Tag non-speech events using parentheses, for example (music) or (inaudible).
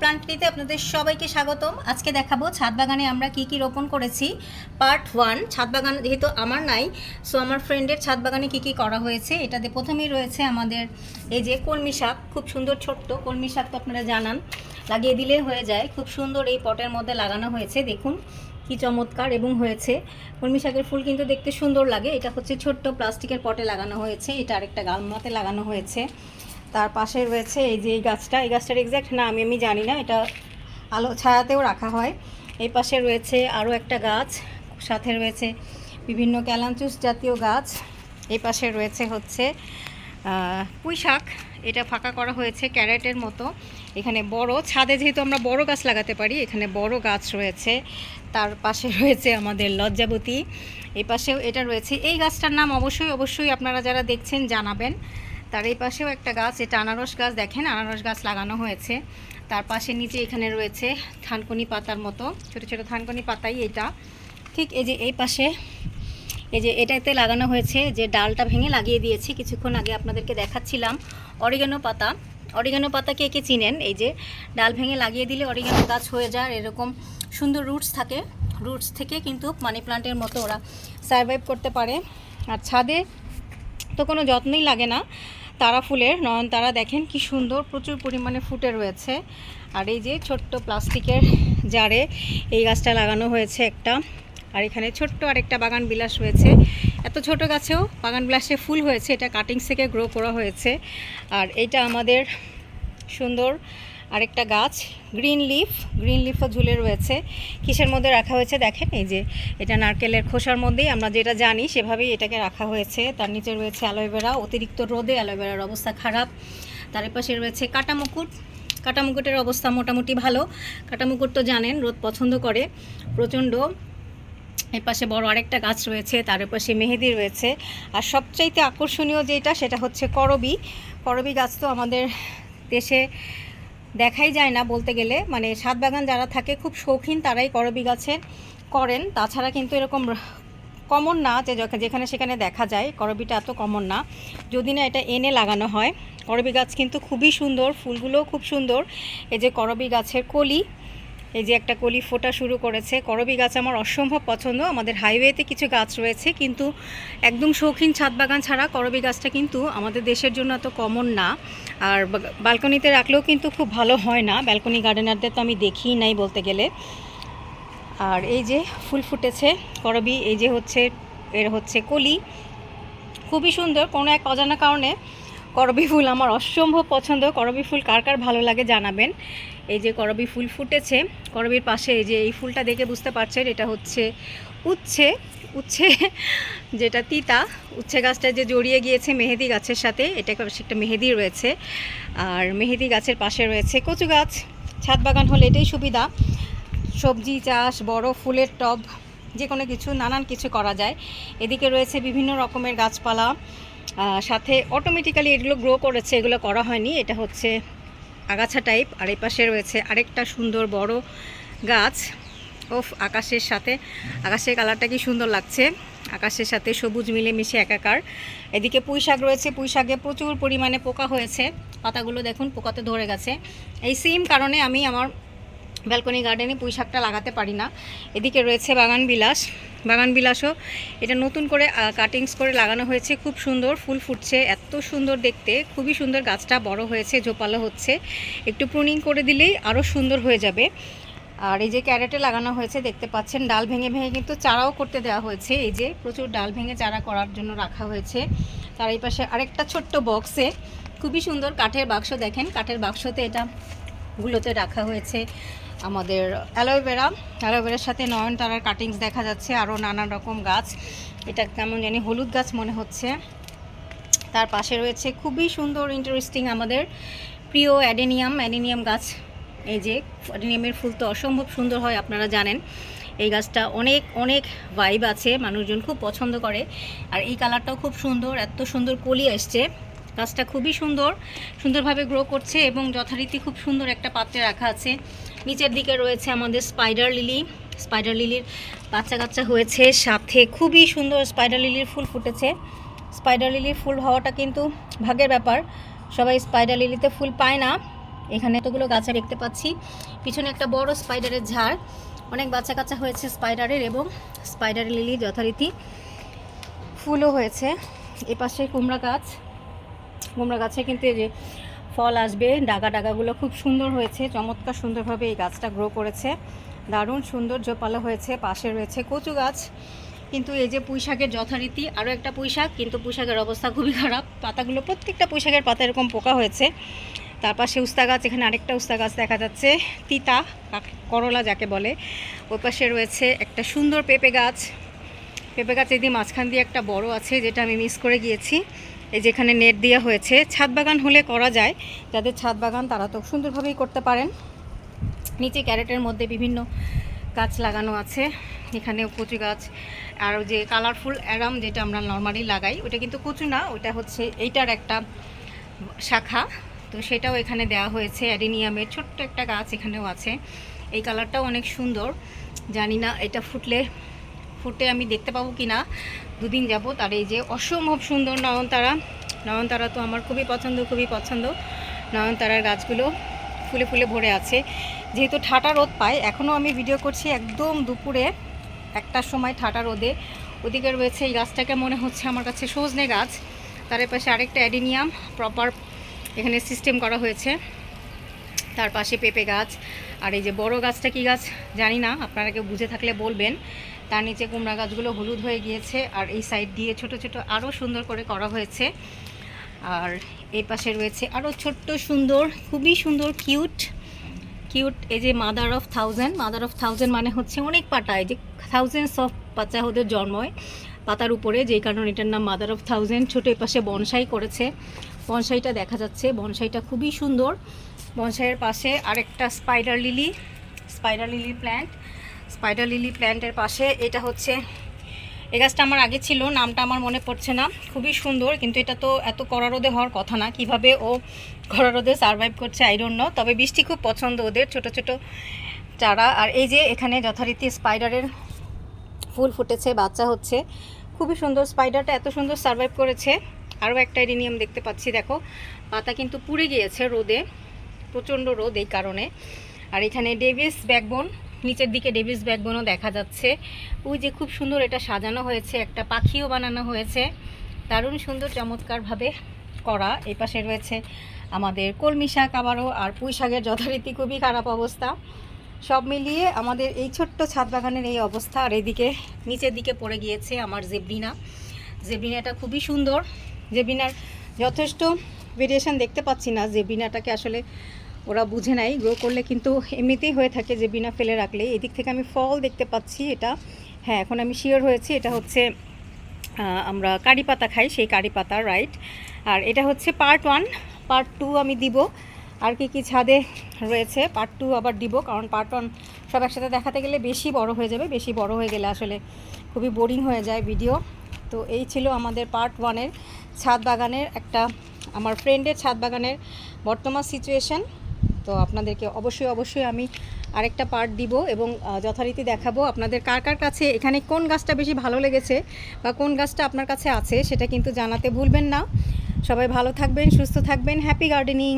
প্লান্টটিতে আপনাদের সবাইকে স্বাগতম। আজকে দেখাবো ছাদ বাগানে আমরা কি কি রোপণ করেছি। পার্ট ওয়ান ছাদ বাগান যেহেতু আমার নাই সো আমার ফ্রেন্ডের ছাদ বাগানে কি কি করা হয়েছে, এটাতে প্রথমেই রয়েছে আমাদের এই যে কলমি শাক, খুব সুন্দর ছোট্ট কলমি শাক তো আপনারা জানান। লাগিয়ে দিলে হয়ে যায়, খুব সুন্দর এই পটের মধ্যে লাগানো হয়েছে, দেখুন কি চমৎকার এবং হয়েছে। কলমি শাকের ফুল কিন্তু দেখতে সুন্দর লাগে, এটা হচ্ছে ছোট্ট প্লাস্টিকের পটে লাগানো হয়েছে, এটা আরেকটা গালমাতে লাগানো হয়েছে। তার পাশে রয়েছে এই যে এই গাছটা, এই গাছটার এক্স্যাক্ট নাম আমি জানি না, এটা আলো ছায়াতেও রাখা হয়। এই পাশে রয়েছে আরও একটা গাছ, সাথে রয়েছে বিভিন্ন ক্যালাঞ্চুস জাতীয় গাছ। এই পাশে রয়েছে হচ্ছে পুঁই শাক, এটা ফাঁকা করা হয়েছে ক্যারেটের মতো। এখানে বড় ছাদে যেহেতু আমরা বড় গাছ লাগাতে পারি, এখানে বড় গাছ রয়েছে। তার পাশে রয়েছে আমাদের লজ্জাবতী। এই পাশেও এটা রয়েছে। এই গাছটার নাম অবশ্যই অবশ্যই আপনারা যারা দেখছেন জানাবেন। তার এই পাশেও একটা গাছ, এটা আনারস গাছ, দেখেন আনারস গাছ লাগানো হয়েছে। তার পাশে নিচে এখানে রয়েছে থানকুনি পাতার মতো, ছোট ছোট থানকুনি পাতাই এটা। ঠিক এই যে এই পাশে, এই যে এটাতে লাগানো হয়েছে যে ডালটা ভেঙে লাগিয়ে দিয়েছি, কিছুক্ষণ আগে আপনাদেরকে দেখাচ্ছিলাম, অরিগানো পাতা। অরিগানো পাতা কে কে চিনেন? এই যে ডাল ভেঙে লাগিয়ে দিলে অরিগানো গাছ হয়ে যায়, এরকম সুন্দর রুটস থাকে। রুটস থেকে কিন্তু মানি প্লান্টের মতো ওরা সারভাইভ করতে পারে। আর ছাদে তো কোনো যত্নই লাগে না। তারা ফুলের নয়নতারা দেখেন কি সুন্দর প্রচুর পরিমাণে ফুটে রয়েছে। আর এই যে ছোট্ট প্লাস্টিকের জারে এই গাছটা লাগানো হয়েছে একটা। আর এখানে ছোট্ট আরেকটা বাগান বিলাস হয়েছে। এত ছোট গাছেও বাগান বিলাসে ফুল হয়েছে, এটা কাটিংস থেকে গ্রো করা হয়েছে। আর এটা আমাদের সুন্দর আরেকটা গাছ গ্রিন লিফ গ্রিন লিফও ঝুলে রয়েছে। কিসের মধ্যে রাখা হয়েছে দেখেন? এই যে, এটা নারকেলের খোসার মধ্যেই, আমরা যেটা জানি সেভাবেই এটাকে রাখা হয়েছে। তার নিচে রয়েছে অ্যালোভেরা অতিরিক্ত রোদে অ্যালোভেরার অবস্থা খারাপ। তার পাশে রয়েছে কাটা মুকুট কাটা মুকুটের অবস্থা মোটামুটি ভালো। কাটা মুকুট তো জানেন, রোদ পছন্দ করে। প্রচণ্ড। এর পাশে বড় আরেকটা গাছ রয়েছে, তার পাশে মেহেদি রয়েছে। আর সবচাইতে আকর্ষণীয় যেটা, সেটা হচ্ছে করবি। করবি গাছ তো আমাদের দেশে দেখাই যায় না বলতে গেলে। মানে সাত বাগান যারা থাকে, খুব শৌখিন তারাই করবি গাছের করেন। তাছাড়া কিন্তু এরকম কমন না যে যেখানে সেখানে দেখা যায়, করবিটা এত কমন না। যদি না এটা এনে লাগানো হয়, করবি গাছ কিন্তু খুবই সুন্দর, ফুলগুলোও খুব সুন্দর। এই যে করবি গাছের কলি এই যে একটা কলি ফোটা শুরু করেছে। করবি গাছ আমার অসম্ভব পছন্দ। আমাদের হাইওয়েতে কিছু গাছ রয়েছে, কিন্তু একদম শৌখিন ছাদ বাগান ছাড়া করবি গাছটা কিন্তু আমাদের দেশের জন্য এত কমন না। আর ব্যালকনিতে রাখলেও কিন্তু খুব ভালো হয় না। ব্যালকনি গার্ডেনারদের তো আমি দেখিই নাই বলতে গেলে। আর এই যে ফুল ফুটেছে করবি, এই যে হচ্ছে, এর হচ্ছে কলি। খুবই সুন্দর, কোনো এক অজানা কারণে করবি ফুল আমার অসম্ভব পছন্দ। করবি ফুল কার কার ভালো লাগে জানাবেন। এই যে করবি ফুল ফুটেছে, করবির পাশে এই যে এই ফুলটা দেখে বুঝতে পারছেন, এটা হচ্ছে উচ্ছে উচ্ছে (laughs) যেটা তিতা। উচ্ছে গাছটা যে জড়িয়ে গিয়েছে মেহেদি গাছের সাথে, এটা একটা মেহেদি রয়েছে। আর মেহেদি গাছের পাশে রয়েছে কচু গাছ। ছাদ বাগান হলে এটাই সুবিধা। সবজি চাষ, বড় ফুলের টব যে কোনো কিছু, নানান কিছু করা যায়। এদিকে রয়েছে বিভিন্ন রকমের গাছপালা। সাথে অটোমেটিক্যালি এগুলো গ্রো করেছে, এগুলো করা হয়নি। এটা হচ্ছে আগাছা টাইপ আর এই পাশে রয়েছে আরেকটা সুন্দর বড় গাছ। ওফ, আকাশের সাথে, আকাশের কালারটা কি সুন্দর লাগছে। আকাশের সাথে সবুজ মিলেমিশে একাকার। এদিকে পুঁই শাক রয়েছে, পুঁই শাকে প্রচুর পরিমাণে পোকা হয়েছে। পাতাগুলো দেখুন, পোকাতে ধরে গেছে। এই সেম কারণে আমি আমার ব্যালকনি গার্ডেনে পুঁই শাকটা লাগাতে পারি না। এদিকে রয়েছে বাগান বিলাস। বাগান বিলাসও এটা নতুন করে কাটিংস করে লাগানো হয়েছে। খুব সুন্দর, ফুল ফুটছে, এত সুন্দর দেখতে। খুবই সুন্দর গাছটা বড় হয়েছে, ঝোপালো হচ্ছে। একটু প্রুনিং করে দিলেই আরও সুন্দর হয়ে যাবে। আর এই যে ক্যারেটে লাগানো হয়েছে, দেখতে পাচ্ছেন, ডাল ভেঙে ভেঙে কিন্তু চারাও করতে দেওয়া হয়েছে। এই যে প্রচুর ডাল ভেঙে চারা করার জন্য রাখা হয়েছে। তার এই পাশে আরেকটা ছোট্ট বক্সে খুবই সুন্দর কাঠের বাক্স দেখেন। কাঠের বাক্সতে এটা গুলোতে রাখা হয়েছে। আমাদের অ্যালোভেরা অ্যালোভেরার সাথে নয়নতারার কাটিংস দেখা যাচ্ছে আরও নানান রকম গাছ। এটা কেমন জানি হলুদ গাছ মনে হচ্ছে। তার পাশে রয়েছে খুবই সুন্দর ইন্টারেস্টিং আমাদের প্রিয় অ্যাডেনিয়াম। অ্যাডেনিয়াম গাছ, এই যে অ্যাডেনিয়ামের ফুল তো অসম্ভব সুন্দর হয়, আপনারা জানেন। এই গাছটা অনেক অনেক ভাইব আছে, মানুষজন খুব পছন্দ করে। আর এই কালারটাও খুব সুন্দর, এত সুন্দর কলি এসছে। গাছটা খুবই সুন্দর, সুন্দরভাবে গ্রো করছে এবং যথারীতি খুব সুন্দর একটা পাত্রে রাখা আছে। নিচের দিকে রয়েছে আমাদের স্পাইডার লিলি স্পাইডার লিলির বাচ্চা কাচ্চা হয়েছে, সাথে খুবই সুন্দর স্পাইডার লিলির ফুল ফুটেছে। স্পাইডার লিলির ফুল হওয়াটা কিন্তু ভাগের ব্যাপার। সবাই স্পাইডার লিলিতে ফুল পায় না। এখানে এতগুলো গাছে দেখতে পাচ্ছি। পিছনে একটা বড় স্পাইডারের ঝাড়। অনেক বাচ্চা কাচ্চা হয়েছে স্পাইডারের এবং স্পাইডার লিলি যথারীতি ফুলও হয়েছে। এপাশে কুমড়া গাছ। কুমড়া গাছে কিন্তু এই যে ফল আসবে, ডাগা ডাগাগুলো খুব সুন্দর হয়েছে, চমৎকার সুন্দরভাবে এই গাছটা গ্রো করেছে। দারুণ সুন্দর জোপালো হয়েছে, পাশে রয়েছে কচু গাছ। কিন্তু এই যে পুঁইশাকের যথারীতি আরও একটা পুঁই শাক কিন্তু পুঁই শাকের অবস্থা খুবই খারাপ। পাতাগুলো প্রত্যেকটা পুঁই শাকের পাতা এরকম পোকা হয়েছে। তার পাশে উস্তা গাছ, এখানে আরেকটা উস্তা গাছ দেখা যাচ্ছে, তিতা করলা যাকে বলে। ওই পাশে রয়েছে একটা সুন্দর পেঁপে গাছ। পেঁপে গাছ এদিকে মাঝখান দিয়ে একটা বড় আছে, যেটা আমি মিস করে গিয়েছি। এই যেখানে নেট দেওয়া হয়েছে। ছাদ বাগান হলে করা যায়। যাদের ছাদ বাগান, তারা তো সুন্দরভাবেই করতে পারেন। নিচে ক্যারেটের মধ্যে বিভিন্ন গাছ লাগানো আছে। এখানে কচু গাছ, আর যে কালারফুল অ্যারাম যেটা আমরা নর্মালি লাগাই, ওটা কিন্তু কচু না, ওটা হচ্ছে এইটার একটা শাখা। তো সেটাও এখানে দেওয়া হয়েছে। অ্যাডিনিয়ামের ছোট্ট একটা গাছ এখানেও আছে। এই কালারটাও অনেক সুন্দর। জানি না এটা ফুটলে ফুটে আমি দেখতে পাবো কি না দুদিন যাব তার এই যে অসম্ভব সুন্দর নয়নতারা নয়নতারা তো আমার খুবই পছন্দ খুবই পছন্দ। নয়নতারার গাছগুলো ফুলে ফুলে ভরে আছে। যেহেতু ঠাটা রোদ পায়, এখনও আমি ভিডিও করছি একদম দুপুরে একটার সময় ঠাটা রোদে। ওদিকে রয়েছে এই গাছটাকে মনে হচ্ছে আমার কাছে সজনে গাছ। তার পাশে আরেকটা অ্যাডিনিয়াম প্রপার এখানে সিস্টেম করা হয়েছে। তার পাশে পেঁপে গাছ আর এই যে বড় গাছটা কি গাছ জানি না, আপনারা কেউ বুঝে থাকলে বলবেন। তার নিচে কুমড়া গাছগুলো হলুদ হয়ে গিয়েছে আর এই সাইড দিয়ে ছোট ছোট আরও সুন্দর করে করা হয়েছে। আর এই পাশে রয়েছে আরও ছোট্ট সুন্দর, খুবই সুন্দর, কিউট কিউট এই যে mother of thousand. Mother of thousand মানে হচ্ছে অনেক পাতা, এই যে থাউজেন্ডস অফ বাচ্চা ওদের জন্ময় পাতার উপরে, যেই কারণে এটার নাম মাদার অফ থাউজেন্ড। ছোটো পাশে বনসাই করেছে, বনসাইটা দেখা যাচ্ছে, বনসাইটা খুবই সুন্দর। বনসাইয়ের পাশে আরেকটা spider lily spider lily plant spider lily প্ল্যান্টের পাশে এটা হচ্ছে এই গাছটা আমার আগে ছিল, নামটা আমার মনে পড়ছে না। খুবই সুন্দর, কিন্তু এটা তো এত কড়া রোদে হওয়ার কথা না। কীভাবে ও কড়া রোদে সারভাইভ করছে আইরন্য তবে বৃষ্টি খুব পছন্দ ওদের, ছোট ছোট চারা। আর এই যে এখানে যথারীতি স্পাইডারের ফুল ফুটেছে, বাচ্চা হচ্ছে। খুবই সুন্দর স্পাইডারটা এত সুন্দর সারভাইভ করেছে। আরও একটা এরিনিয়াম দেখতে পাচ্ছি, দেখো। পাতা কিন্তু পুড়ে গিয়েছে রোদে। প্রচণ্ড রোদ এই কারণে। আর এখানে ডেভিস ব্যাকবোন, নিচের দিকে ডেভিস ব্যাকবোনও দেখা যাচ্ছে। ওই যে খুব সুন্দর এটা সাজানো হয়েছে, একটা পাখিও বানানো হয়েছে। দারুণ সুন্দর চমৎকারভাবে করা। এই পাশে রয়েছে আমাদের কলমি শাক আবারও, আর পুঁই শাকের যথারীতি খুবই খারাপ অবস্থা। সব মিলিয়ে আমাদের এই ছোট্ট ছাদ বাগানের এই অবস্থা। আর এদিকে নিচের দিকে পড়ে গিয়েছে আমার জেব্রিনা। জেব্রিনাটা খুবই সুন্দর। জেব্রিনার যথেষ্ট ভেরিয়েশন দেখতে পাচ্ছি না, যে বিনাটাকে আসলে ওরা বুঝে নাই। গ্রো করলে কিন্তু এমনিতেই হয়ে থাকে যে বিনা ফেলে রাখলে। এদিক থেকে আমি ফল দেখতে পাচ্ছি এটা। হ্যাঁ এখন আমি শিওর হয়েছি, এটা হচ্ছে আমরা কারি পাতা খাই, সেই কারি পাতা রাইট আর এটা হচ্ছে পার্ট ওয়ান পার্ট টু আমি দিব। আর কি কি ছাদে রয়েছে পার্ট টু আবার দিব, কারণ পার্ট ওয়ান সব একসাথে দেখাতে গেলে বেশি বড় হয়ে যাবে। বেশি বড় হয়ে গেলে আসলে খুবই বোরিং হয়ে যায় ভিডিও তো এই ছিল আমাদের পার্ট ওয়ানের ছাদ বাগানের একটা আমার ফ্রেন্ডের ছাদ বাগানের বর্তমান সিচুয়েশান তো আপনাদেরকে অবশ্যই অবশ্যই আমি আরেকটা পার্ট দিব এবং যথারীতি দেখাবো আপনাদের কার কার কাছে এখানে কোন গাছটা বেশি ভালো লেগেছে বা কোন গাছটা আপনার কাছে আছে সেটা কিন্তু জানাতে ভুলবেন না। সবাই ভালো থাকবেন, সুস্থ থাকবেন হ্যাপি গার্ডেনিং